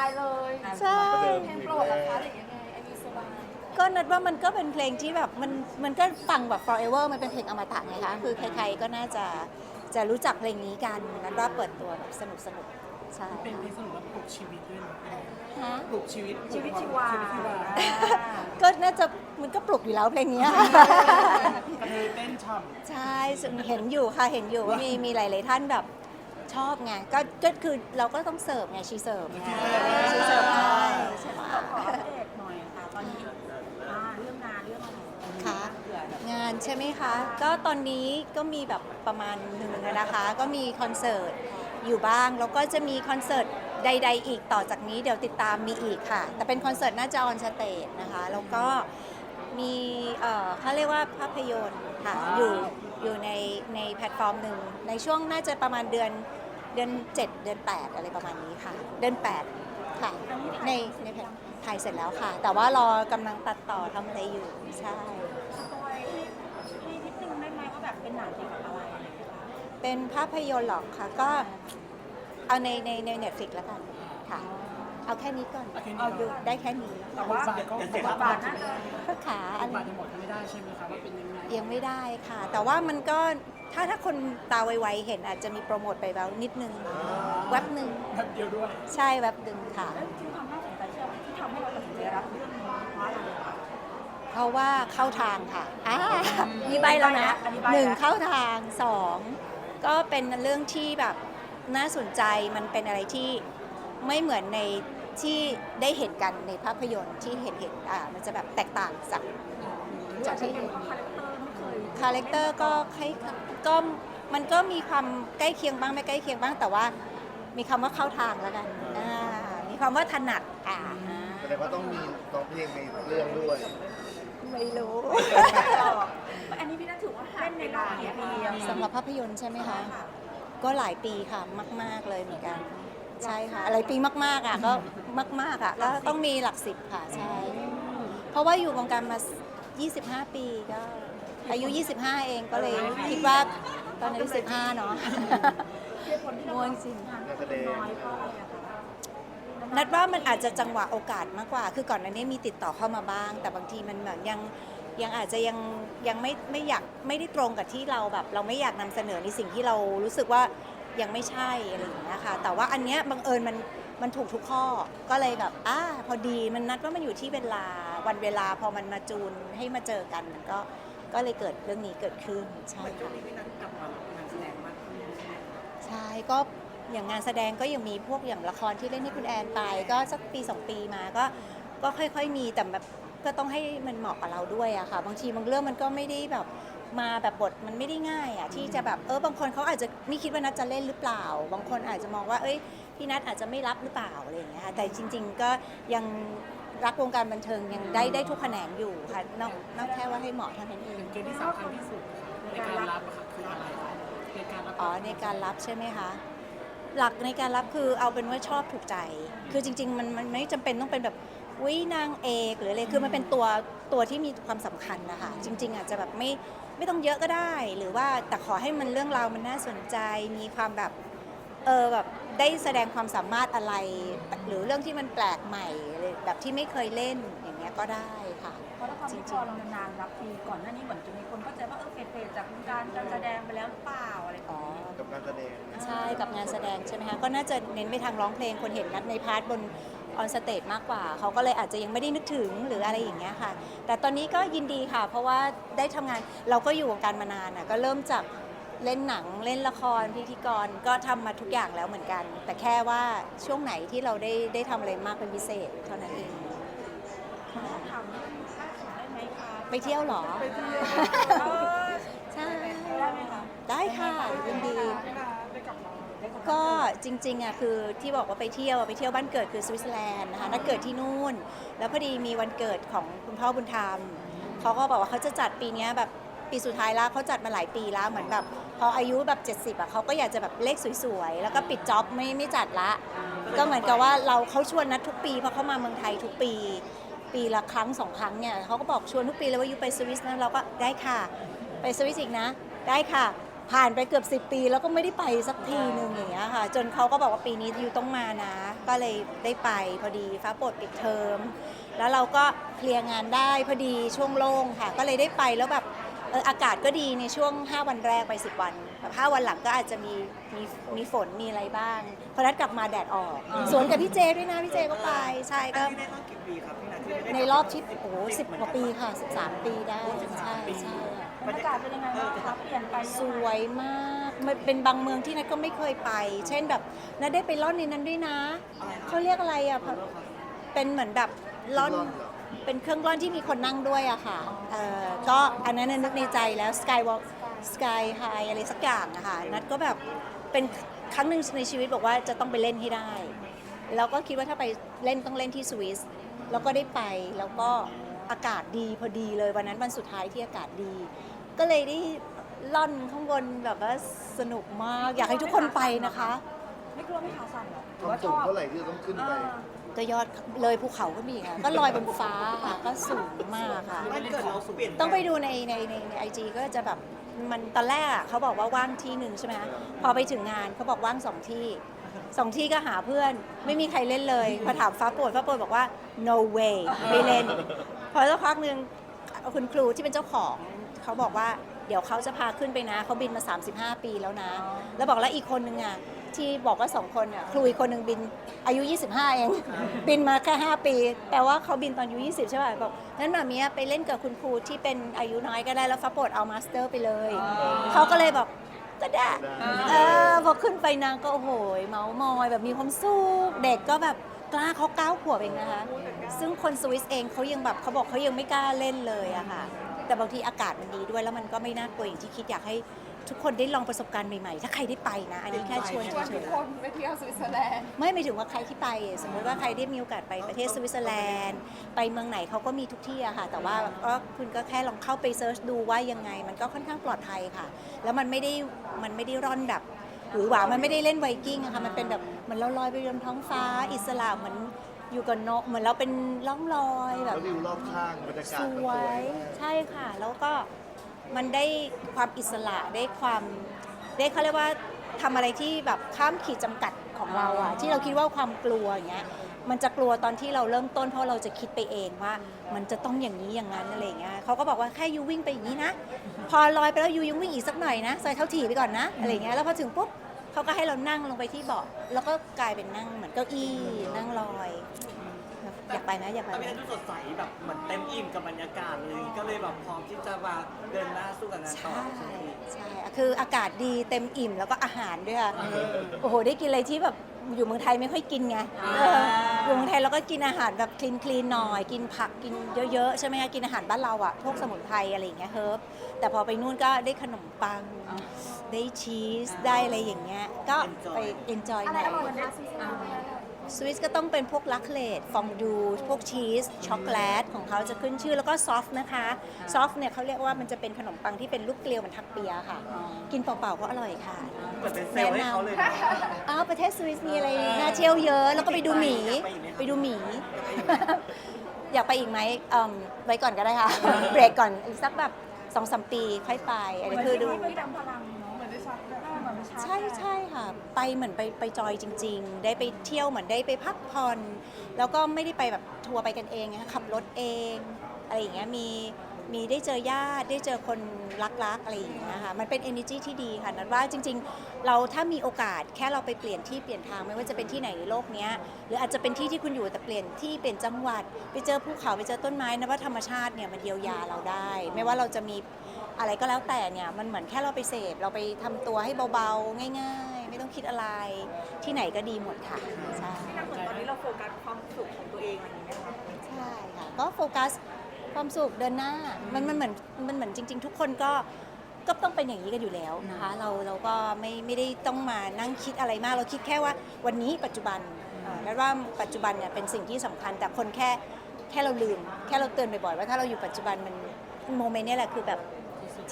ายเลยใช่ เพลงโปรดราคาหรือยังไงไอวีสวายก็นัดว่ามันก็เป็นเพลงที่แบบมันมันก็ฟังแบบ forever มันเป็นเพลงอมตะไงคะ คือใครๆก็น่าจะจะรู้จักเพลงนี้กันนัดว่าเปิดตัวแบบสนุกสนุกๆใช่เป็นเพลงสนุกแล้วปลุกชีวิตด้วยนะฮะ ปลุกชีวิตชีวิตชีวาชีวิตชีวาก็น่าจะมันก็ปลุกอยู่แล้วเพลงเนี้ย กระเทยเต้นฉ่ใช่ซึ่งเห็นอยู่ค่ะเห็นอยู่ว่ามีมีหลาย ๆ ท่านแบบ ชอบไงก็ก็คือเราก็ต้องเสิร์ฟไงชีเสิร์ฟไงชีเสิร์ฟให้ใช่ไหมขออัปเดตหน่อยค่ะตอนนี้อ่าเรื่องงานเรื่องอะไรค่ะเผื่อแบบงานใช่ไหมคะ ก็ตอนนี้ก็มีแบบประมาณหนึ่งอะนะคะ ก็มีคอนเสิร์ตอยู่บ้าง แล้วก็จะมีคอนเสิร์ตใด ๆ อีกต่อจากนี้เดี๋ยวติดตามมีอีกค่ะ แต่เป็นคอนเสิร์ตน่าจะออนสเตจนะคะ แล้วก็มีเอ่อเขาเรียกว่าภาพยนตร์ค่ะอยู่อยู่ในในแพลตฟอร์มหนึ่งในช่วงน่าจะประมาณเดือน เดือน 7 เดือน 8 อะไรประมาณนี้ค่ะ เดือน 8 ค่ะ ในในแพลตถ่ายเสร็จแล้วค่ะ แต่ว่ารอกำลังตัดต่อทำอะไรอยู่ ใช่สปอยให้ให้นิดนึงได้ไหมว่าแบบเป็นหนังเกี่ยวกับอะไรอะไรอย่างเงี้ยค่ะเป็นภาพยนตร์หรอกค่ะ ก็เอาในในในเน็ตฟิกแล้วกันค่ะ เอาแค่นี้ก่อน เอาดูได้แค่นี้ แต่ว่าำบาทก็บทบาทน่าจะขาอันบาทยังบอกไม่ได้ใช่ไหมคะว่าเป็นยังไงยังไม่ได้ค่ะ แต่ว่ามันก็ ถ้าถ้าคนตาไวๆเห็นอาจจะมีโปรโมทไปแล้วนิดนึงแว็บหนึ่งแบบเดียวด้วย ใช่แว็บหนึ่งค่ะ แล้วที่ทำให้สนใจเชื่อที่ทำให้เราตัดสินใจรับเรื่องนี้เพราะอะไรอะคะเพราะว่าเข้าทางค่ะอ่ามีใบแล้วนะอันนี้ใบ้แล้ว หนึ่งเข้าทางสองก็เป็นเรื่องที่แบบน่าสนใจมันเป็นอะไรที่ไม่เหมือนในที่ได้เห็นกันในภาพยนตร์ที่เห็นเห็นอ่ามันจะแบบแตกต่างจากจากที่เห็น คาแรคเตอร์ไม่เคยคาแรคเตอร์ก็คล้าย ก็มันก็มีความใกล้เคียงบ้างไม่ใกล้เคียงบ้างแต่ว่า มีคำว่าเข้าทางแล้วกันอ่ามีความว่าถนัดอ่าแสดงว่าต้องมีร้องเพลงในเรื่องด้วยไม่รู้ อันนี้พี่น่าถือว่าเล่นในหลายปีอะสำหรับภาพยนตร์ใช่ไหมคะ ก็หลายปีค่ะมาก ๆเลยเหมือนกัน ใช่ค่ะหลายปีมากๆอะก็มากๆอะก็ต้องมีหลักสิบค่ะใช่ เพราะว่าอยู่วงการมา 25 ปีก็ อายุ 25 เองก็เลยคิดว่าตอนอายุ15 เนาะเหตุผลที่เราม่วงจริงงานก็เป็นน้อยเพราะอะไรอะคะนัดว่ามันอาจจะจังหวะโอกาสมากกว่า คือก่อนหน้านี้มีติดต่อเข้ามาบ้าง แต่บางทีมันเหมือนยังยังอาจจะยังยังไม่ไม่อยากไม่ได้ตรงกับที่เราแบบ เราไม่อยากนำเสนอในสิ่งที่เรารู้สึกว่ายังไม่ใช่อะไรอย่างเงี้ยค่ะแต่ว่าอันเนี้ยบังเอิญมันมันถูกทุกข้อก็เลยแบบอ่าพอดีมันนัดว่ามันอยู่ที่เวลาวันเวลาพอมันมาจูนให้มาเจอกันมันก็ ก็เลยเกิดเรื่องนี้เกิดขึ้นใช่ค่ะใช่ก็อย่างงานแสดงก็ยังมีพวกอย่างละครที่เล่นให้คุณแอนไป ก็สักปีสองปีมาก็ก็ค่อยๆมีแต่แบบก็ต้องให้มันเหมาะกับเราด้วยอะค่ะ บางทีบางเรื่องมันก็ไม่ได้แบบมาแบบบทมันไม่ได้ง่ายอะที่จะแบบเออบางคนเขาอาจจะไม่คิดว่านัทจะเล่นหรือเปล่า บางคนอาจจะมองว่า เอ้ยพี่นัทอาจจะไม่รับหรือเปล่าอะไรอย่างเงี้ยค่ะแต่จริง ๆ ก็ยัง รักวงการบันเทิงยังได้ได้ทุกแขนงอยู่ค่ะนอกนอกแค่ว่าให้เหมาะเท่านั้นเองเป็นเกณฑ์ที่สำคัญที่สุดในการรับอะค่ะคืออะไรคะในการรับอ๋อในการรับใช่ไหมคะหลักในการรับคือเอาเป็นว่าชอบถูกใจ คือจริง ๆ มันมันไม่จำเป็นต้องเป็นแบบวินางเอกหรืออะไรคือมันเป็นตัวตัวที่มีความสำคัญนะคะจริง ๆอาจจะแบบไม่ไม่ต้องเยอะก็ได้ หรือว่าแต่ขอให้มันเรื่องราวมันน่าสนใจมีความแบบ เออแบบได้แสดงความสามารถอะไร หรือเรื่องที่มันแปลกใหม่อะไรแบบที่ไม่เคยเล่นอย่างเงี้ยก็ได้ค่ะ เพราะละครที่พอเรานานๆรับทีก่อนหน้านี้เหมือนจะมีคนเข้าใจว่าเออเฟดๆจากวงการการแสดงไปแล้วหรือเปล่าอะไรอย่างอ๋อ เงี้ย กับการแสดง ใช่กับงานแสดงใช่ไหมคะก็น่าจะเน้นไปทางร้องเพลงคนเห็นนัดในพาร์ทบนออนสเตจมากกว่า เขาก็เลยอาจจะยังไม่ได้นึกถึงหรืออะไรอย่างเงี้ยค่ะ แต่ตอนนี้ก็ยินดีค่ะ เพราะว่าได้ทำงานเราก็อยู่วงการมานานอะก็เริ่มจาก เล่นหนังเล่นละครพิธีกรก็ทำมาทุกอย่างแล้วเหมือนกัน แต่แค่ว่าช่วงไหนที่เราได้ได้ทำอะไรมากเป็นพิเศษเท่านั้นเองค่ะถามเรื่องค่าของได้ไหมคะไปเที่ยวเหรอ ไปเที่ยวเออใช่ ได้ไหมคะได้ค่ะยินดีก็จริงๆอะคือที่บอกว่าไปเที่ยวอะไปเที่ยวบ้านเกิดคือสวิตเซอร์แลนด์นะคะนัดเกิดที่นู่น แล้วพอดีมีวันเกิดของคุณพ่อบุญธรรมเขาก็บอกว่าเขาจะจัดปีเนี้ยแบบปีสุดท้ายแล้วเขาจัดมาหลายปีแล้วเหมือนแบบ พออายุแบบ 70อะเขาก็อยากจะแบบเลขสวยๆ แล้วก็ปิดจ็อบไม่ไม่จัดละ ก็เหมือนกับว่าเราเขาชวนนัดทุกปีเพราะเขามาเมืองไทยทุกปี ปีละครั้งสองครั้งเนี่ยเขาก็บอกชวนทุกปีเลยว่าอยู่ไปสวิสนะเราก็ได้ค่ะ ไปสวิสอีกนะ ได้ค่ะไปผ่านไปเกือบ 10 ปีแล้วก็ไม่ได้ไปสักทีหนึ่งอย่างเงี้ยค่ะ จนเขาก็บอกว่าปีนี้อยู่ต้องมานะ ก็เลยได้ไปพอดีฟ้าโปรดปิดเทอมแล้วเราก็เคลียร์งานได้พอดีช่วงโล่งค่ะ ก็เลยได้ไปแล้วแบบเอออากาศก็ดีในช่วง 5 วันแรกไป 10 วันแบบ5วันหลังก็อาจจะมีมีมีฝนมีอะไรบ้างพอนัดกลับมาแดดออก สวนกับพี่เจด้วยนะพี่เจก็ไปใช่ก็ที่ได้ตั้งกี่ปีครับพี่นาที่ได้ในรอบที่โอ้โหสิบกว่าปีค่ะ 13 ปีได้ใช่ใช่บรรยากาศเป็นยังไงบ้างคะเปลี่ยนไปสวยมากมันเป็นบางเมืองที่นัทก็ไม่เคยไป เช่นแบบนัทได้ไปล่อนในนั้นด้วยนะ เขาเรียกอะไรอะพะเป็นเหมือนแบบล่อน เป็นเครื่องร่อนที่มีคนนั่งด้วยอะค่ะเอ่อก็อันนั้นนะนึกในใจแล้ว Skywalk Sky High อะไรสักอย่างอะค่ะนัดก็แบบเป็นครั้งหนึ่งในชีวิตบอกว่าจะต้องไปเล่นให้ได้ แล้วก็คิดว่าถ้าไปเล่นต้องเล่นที่สวิสแล้วก็ได้ไปแล้วก็อากาศดีพอดีเลยวันนั้นวันสุดท้ายที่อากาศดี ก็เลยได้ล่อนข้างบนแบบว่าสนุกมาก อยากให้ทุกคนไปนะคะ ไม่กลัวไม่ขาสั่นเหรอหครือวามว่าชสูงอบเท่าไหร่ที่จะต้องขึ้นไป ก็ยอดเลยภูเขาก็มีค่ะ ก็ลอยบนฟ้าค่ะก็สูงมากค่ะมันเกิดเราเปลี่ยนต้องไปดูในในในในไอจีก็จะแบบมันตอนแรกอะเขาบอกว่าว่างที่หนึ่งใช่ไหมคะพอไปถึงงานเขาบอกว่างสองที่สองที่ก็หาเพื่อน ไม่มีใครเล่นเลยพอถามฟ้าโปรดฟ้าโปรดบอกว่า no way ไม่เล่น พอสักพักหนึ่งคุณครูที่เป็นเจ้าของเขาบอกว่า เดี๋ยวเขาจะพาขึ้นไปนะเขาบินมา 35 ปีแล้วนะ แล้วบอกแล้วอีกคนนึงอะที่บอกว่าสองคนอะครูอีกคนหนึ่งบินอายุ 25 เอง บินมาแค่ 5 ปี แปลว่าเขาบินตอนอายุ 20 ใช่ป่ะบอกงั้นหมามีไปเล่นกับคุณครูที่เป็นอายุน้อยก็ได้แล้วฟ้าโปรดเอามาสเตอร์ไปเลย เขาก็เลยบอกก็ได้เออพอขึ้นไปนางก็โอ้โหเมาส์มอยแบบมีความสุขเด็กก็แบบกล้าเขาเก้าขวบเองนะคะ ซึ่งคนสวิสเองเขายังแบบเขาบอกเขายังไม่กล้าเล่นเลยอะค่ะ แต่บางทีอากาศมันดีด้วยแล้วมันก็ไม่น่ากลัวอย่างที่คิดอยากให้ทุกคนได้ลองประสบการณ์ใหม่ๆ ถ้าใครได้ไปนะ อันนี้แค่ชวนชวนเฉทุกยคนไปเที่ยวสวิตเซอร์แลนด์ ๆไม่หมายถึงว่าใครที่ไป สมมติว่าใครได้มีโอกาสไปประเทศสวิตเซอร์แลนด์ ไปเมืองไหนเขาก็มีทุกที่อะค่ะ แต่ว่าก็คุณก็แค่ลองเข้าไปเซิร์ชดูว่ายังไง มันก็ค่อนข้างปลอดภัยค่ะ แล้วมันไม่ได้มันไม่ได้ร่อนแบบหรือหวามันไม่ได้เล่นไวกิ้งอะค่ะมันเป็นแบบเหมือนเราลอยไปบนท้องฟ้า อิสระเหมือน อยู่กับนกเหมือนเราเป็นล่องลอยแบแล้บววิวรอบข้างบรรยากาศสมันสววยยใช่ค่ะ แล้วก็มันได้ความอิสระได้ความได้เขาเรียกว่าทำอะไรที่แบบข้ามขีดจำกัดของเราอะที่เราคิดว่าความกลัวอย่างเงี้ยมันจะกลัวตอนที่เราเริ่มต้นเพราะเราจะคิดไปเองว่า มันจะต้องอย่างนี้อย่างนั้นอะไรอย่างเงี้ยเขาก็บอกว่าแค่ยูวิ่งไปอย่างนี้นะ พอลอยไปแล้วยูยังวิ่งอีกสักหน่อยนะใส่เท้าถี่ไปก่อนนะอะไรอย่างเงี้ยแล้วพอถึงปุ๊บ เขาก็ให้เรานั่งลงไปที่เบาะแล้วก็กลายเป็นนั่งเหมือนเก้าอี้นั่งลอย อยากไปไหมอยากไปแต่ไหมพี่นาดูสดใสแบบเหมือนเต็มอิ่มกับบรรยากาศเลยก็เลยแบบพร้อมที่จะมาเดินหน้าสู้กับงานต่อใช่ใช่คืออากาศดีเต็มอิ่มแล้วก็อาหารด้วยค่ะ โอ้โห ได้กินอะไรที่แบบอยู่เมืองไทยไม่ค่อยกินไงเอออยู่เมือง ไทยเราก็กินอาหารแบบคลีนคลีนหน่อย กินผักกินเยอะๆ ใช่ไหมคะกินอาหารบ้านเราอะพวกสมุนไพรอะไรอย่างเงี้ยเฮิร์บแต่พอไปนู่นก็ได้ขนมปัง ได้ชีสได้อะไรอย่างเงี้ยก็ไปเอนจอยหอะไรน่อยอร่อยคะสวิตเซอร์แลนด์ สวิสก็ต้องเป็นพวกลักเลตฟองดู พวกชีส ช็อกโกแลต ของเขาจะขึ้นชื่อแล้วก็ซอฟต์นะคะ ซอฟต์เนี่ยเขาเรียกว่ามันจะเป็นขนมปังที่เป็นลูกเกลียวเหมันทักเปียค่ะ กินเปล่าๆก็อร่อยค่ะเหมือนเป็นเซลล์ให้เขาเลยนะอ้าวประเทศสวิสมีอะไรน่าเที่ยวเยอะ แล้วก็ไปดูหมี ไปดูหมี อยากไปอีกไหมเอิ่มไว้ก่อนก็ได้ค่ะ เบรกก่อนอีกสักแบบสองสามปีค่อยไป อันนี้คือดูเหมือนที่ไปดำพลัง ชาร์จใช่ใช่ค่ะ ไปเหมือนไปไปจอยจริง ๆ ได้ไปเที่ยวเหมือนได้ไปพักผ่อน แล้วก็ไม่ได้ไปแบบทัวร์ไปกันเองนะคะขับรถเอง อะไรอย่างเงี้ยมี มีได้เจอญาติได้เจอคนรักๆอะไรอย่างเงี้ยค่ะมันเป็น energy ที่ดีค่ะนันว่าจริง ๆ เราถ้ามีโอกาสแค่เราไปเปลี่ยนที่เปลี่ยนทางไม่ว่าจะเป็นที่ไหนในโลกเนี้ยหรืออาจจะเป็นที่ที่คุณอยู่แต่เปลี่ยนที่เปลี่ยนจังหวัด ไปเจอภูเขาไปเจอต้นไม้นะว่าธรรมชาติเนี่ยมันเยียวยาเราได้ ไม่ว่าเราจะมีอะไรก็แล้วแต่เนี่ยมันเหมือนแค่เราไปเสพเราไปทำตัวให้เบาๆ ง่าย ๆ ไม่ต้องคิดอะไรที่ไหนก็ดีหมดค่ะใช่เหมือนตอนนี้เราโฟกัสความสุขของตัวเองอะไรอย่างเงี้ยค่ะ ใช่ค่ะก็โฟกัส ความสุขเดินหน้ามันมันเหมือนมันเหมือนจริง ๆ ทุกคนก็ก็ต้องเป็นอย่างนี้กันอยู่แล้วนะคะเราเราก็ไม่ไม่ได้ต้องมานั่งคิดอะไรมาก เราคิดแค่ว่าวันนี้ปัจจุบันเอ่อและว่าปัจจุบันเนี่ยเป็นสิ่งที่สำคัญแต่คนแค่แค่เราลืม แค่เราเตือนบ่อยๆว่าถ้าเราอยู่ปัจจุบันมันโมเมนต์เนี่ยแหละคือแบบ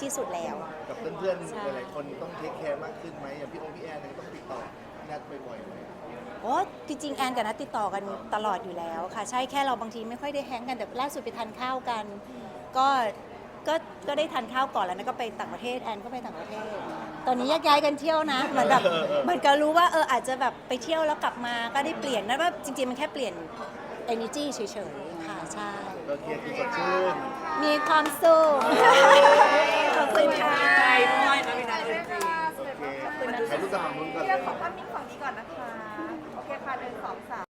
ที่สุดแล้ว กับเพื่อนใช่ๆหลายๆคนต้องเทคแคร์มากขึ้นไหมอย่างพี่องค์พี่แอนเนี่ยก็ต้องติดต่อ นัดบ่อยๆไหมโอ้จริงๆแอนกับนัทติดต่อกันตลอดอยู่แล้วค่ะ ใช่แค่เราบางทีไม่ค่อยได้แฮงกันแต่ล่าสุดไปทานข้าวกัน ก็ก็ก็ได้ทานข้าวก่อนแล้วนะก็ไปต่างประเทศแอนก็ไปต่างประเทศ ตอนนี้แยกย้ายกันเที่ยวนะเหมือนแบบเหมือนกับรู้ว่าเอออาจจะแบบไปเที่ยวแล้วกลับมาก็ได้เปลี่ยนนะว่าจริงๆมันแค่เปลี่ยน energy เฉยๆค่ะใช่โอเคคือสดชื่นมีความสุขขอบคุณค่ะ ใจด้วยนะพี่นัทจริงโอเคถ่ายรูปกับฝั่งนู้นก่อน เรื่องของภาพนิ่งฝั่ง นี้ก่อนนะคะ โอเคค่ะหนึ่งสองสาม